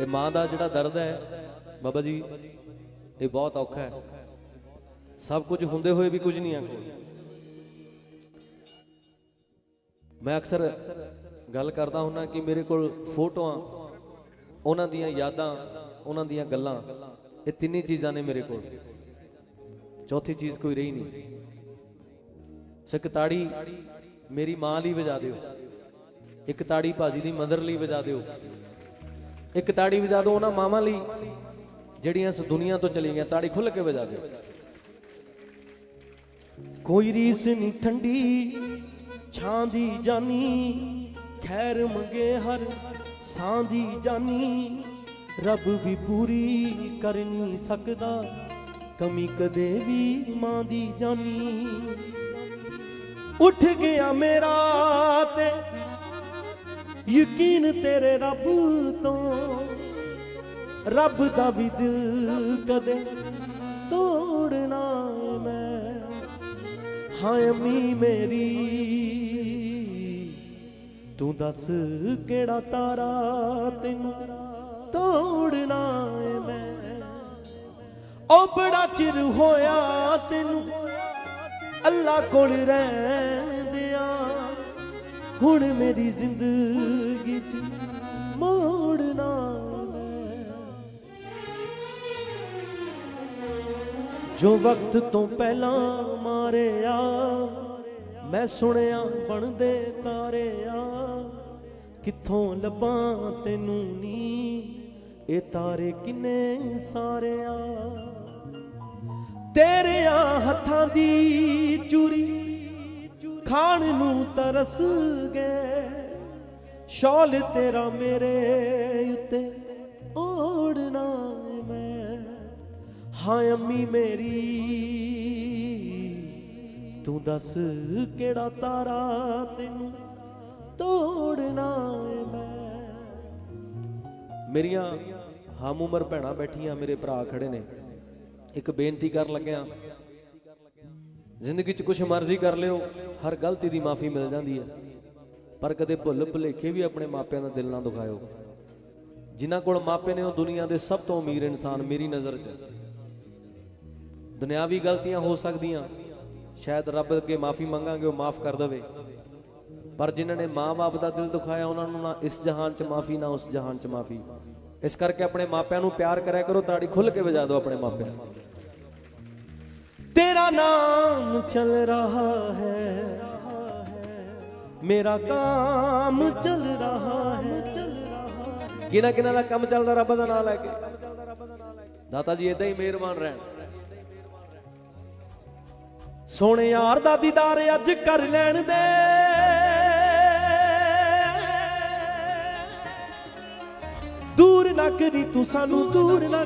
ਇਹ ਮਾਂ ਦਾ ਜਿਹੜਾ ਦਰਦ ਹੈ, ਬਾਬਾ ਜੀ, ਇਹ ਬਹੁਤ ਔਖਾ ਹੈ। ਸਭ ਕੁਝ ਹੁੰਦੇ ਹੋਏ ਵੀ ਕੁਝ ਨਹੀਂ ਆ ਕੋਲ ਮੈਂ ਅਕਸਰ ਗੱਲ ਕਰਦਾ ਹੁੰਨਾ ਕਿ ਮੇਰੇ ਕੋਲ ਫੋਟੋਆਂ, ਉਹਨਾਂ ਦੀਆਂ ਯਾਦਾਂ, ਉਹਨਾਂ ਦੀਆਂ ਗੱਲਾਂ, ਇਹ ਤਿੰਨੇ ਚੀਜ਼ਾਂ ਨੇ ਮੇਰੇ ਕੋਲ। ਚੌਥੀ ਚੀਜ਼ ਕੋਈ ਰਹੀ ਨਹੀਂ। ਸਿੱਕ ਮੇਰੀ ਮਾਂ ਲਈ ਵਜਾ ਦਿਓ। ਇੱਕ ਤਾੜੀ ਭਾਜੀ ਦੀ ਮਦਰ ਲਈ ਵਜਾ ਦਿਓ। ਇੱਕ ਤਾੜੀ ਵਜਾ ਦਿਓ ਉਹਨਾਂ ਮਾਵਾਂ ਲਈ, ਜਿਹੜੀਆਂ ਇਸ ਦੁਨੀਆ ਤੋਂ ਚਲੀ ਗਈਆਂ, ਤਾੜੀ ਖੁੱਲ ਕੇ ਵਜਾ ਦਿਓ। ਕੋਈ ਰੀਸ ਨਹੀਂ ਠੰਡੀ, ਛਾਂ ਦੀ ਜਾਨੀ, ਖੈਰ ਮੰਗੇ ਹਰ ਸਾਂ ਦੀ ਜਾਨੀ। ਰੱਬ ਵੀ ਪੂਰੀ ਕਰ ਨਹੀਂ ਸਕਦਾ, ਕਮੀ ਕਦੇ ਵੀ ਮਾਂ ਦੀ ਜਾਨੀ। ਉੱਠ ਗਿਆ ਮੇਰਾ ਤੇ ਯਕੀਨ ਤੇਰੇ ਰੱਬ ਤੋਂ, ਰੱਬ ਦਾ ਵੀ ਦਿਲ ਕਦੇ ਤੋੜਨਾ ਮੈਂ। ਹਾਂ ਅੰਮੀ ਮੇਰੀ, ਤੂੰ ਦੱਸ ਕਿਹੜਾ ਤਾਰਾ ਤੈਨੂੰ ਤੋੜਨਾ ਮੈਂ। ਉਹ ਬੜਾ ਚਿਰ ਹੋਇਆ ਤੈਨੂੰ, ਅੱਲਾ ਕੋਲ ਰਹਿ ਹੁਣ ਮੇਰੀ ਜ਼ਿੰਦਗੀ ਚ ਮੋੜਨਾ ਜੋ ਵਕਤ ਤੋਂ ਪਹਿਲਾਂ ਮਾਰਿਆ, ਮੈਂ ਸੁਣਿਆ ਬਣਦੇ ਤਾਰਿਆ ਕਿੱਥੋਂ ਲੱਭਾਂ ਤੈਨੂੰ ਨੀ ਇਹ ਤਾਰੇ ਕਿੰਨੇ ਸਾਰੇ ਆ। ਤੇਰਿਆਂ ਹੱਥਾਂ ਦੀ ਚੂਰੀ ਖਾਣ ਨੂੰ ਤਰਸ ਗਏ। ਸ਼ੌਲ ਤੇਰਾ ਮੇਰੇ ਉੱਤੇ ਓੜਨਾ ਮੈਂ। ਹਾਂ ਅੰਮੀ ਮੇਰੀ, ਤੂੰ ਦੱਸ ਕਿਹੜਾ ਤਾਰਾ ਤੈਨੂੰ ਤੋੜਨਾ ਮੈਂ। ਮੇਰੀਆਂ ਹਮ ਉਮਰ ਭੈਣਾਂ ਬੈਠੀਆਂ ਮੇਰੇ ਭਰਾ ਖੜੇ ਨੇ। ਇੱਕ ਬੇਨਤੀ ਕਰਨ ਲੱਗਿਆ ਜ਼ਿੰਦਗੀ 'ਚ ਕੁਝ ਮਰਜ਼ੀ ਕਰ ਲਿਓ, ਹਰ ਗਲਤੀ ਦੀ ਮਾਫੀ ਮਿਲ ਜਾਂਦੀ ਹੈ। ਪਰ ਕਦੇ ਭੁੱਲ ਭੁਲੇਖੇ ਵੀ ਆਪਣੇ ਮਾਪਿਆਂ ਦਾ ਦਿਲ ਨਾ ਦੁਖਾਇਓ। ਜਿਨ੍ਹਾਂ ਕੋਲ ਮਾਪੇ ਨੇ ਉਹ ਦੁਨੀਆ ਦੇ ਸਭ ਤੋਂ ਅਮੀਰ ਇਨਸਾਨ ਮੇਰੀ ਨਜ਼ਰ 'ਚ। ਦੁਨਿਆਵੀ ਗਲਤੀਆਂ ਹੋ ਸਕਦੀਆਂ। ਸ਼ਾਇਦ ਰੱਬ ਅੱਗੇ ਮਾਫੀ ਮੰਗਾਂਗੇ, ਉਹ ਮਾਫ ਕਰ ਦੇਵੇ। ਪਰ ਜਿਨ੍ਹਾਂ ਨੇ ਮਾਂ-ਬਾਪ ਦਾ ਦਿਲ ਦੁਖਾਇਆ, ਉਹਨਾਂ ਨੂੰ ਨਾ ਇਸ ਜਹਾਨ 'ਚ ਮਾਫੀ, ਨਾ ਉਸ ਜਹਾਨ 'ਚ ਮਾਫੀ। ਇਸ ਕਰਕੇ ਆਪਣੇ ਮਾਪਿਆਂ ਨੂੰ ਪਿਆਰ ਕਰਿਆ ਕਰੋ, ਤਾੜੀ ਖੁੱਲ ਕੇ ਵਜਾ ਦਿਓ ਆਪਣੇ ਮਾਪਿਆਂ ਨੂੰ। ਤੇਰਾ ਨਾਮ ਚੱਲ ਰਹਾ ਹੈ। ਮੇਰਾ ਕੰਮ ਚੱਲ ਰਹਾ ਹੈ। ਕਿਨਾ ਕਿਨਾ ਦਾ ਕੰਮ ਚੱਲਦਾ ਰੱਬ ਦਾ ਨਾਮ ਲੈ ਕੇ? ਦਾਤਾ ਜੀ ਇਦਾਂ ਹੀ ਮਿਹਰਬਾਨ ਰਹਿਣ। ਸੋਹਣੇ ਯਾਰ ਦਾ ਦੀਦਾਰ ਅੱਜ ਕਰ ਲੈਣ ਦੇ। ਦੂਰ ਨਾ ਕਰੀ ਤੂੰ ਸਾਨੂੰ, ਦੂਰ ਨਾ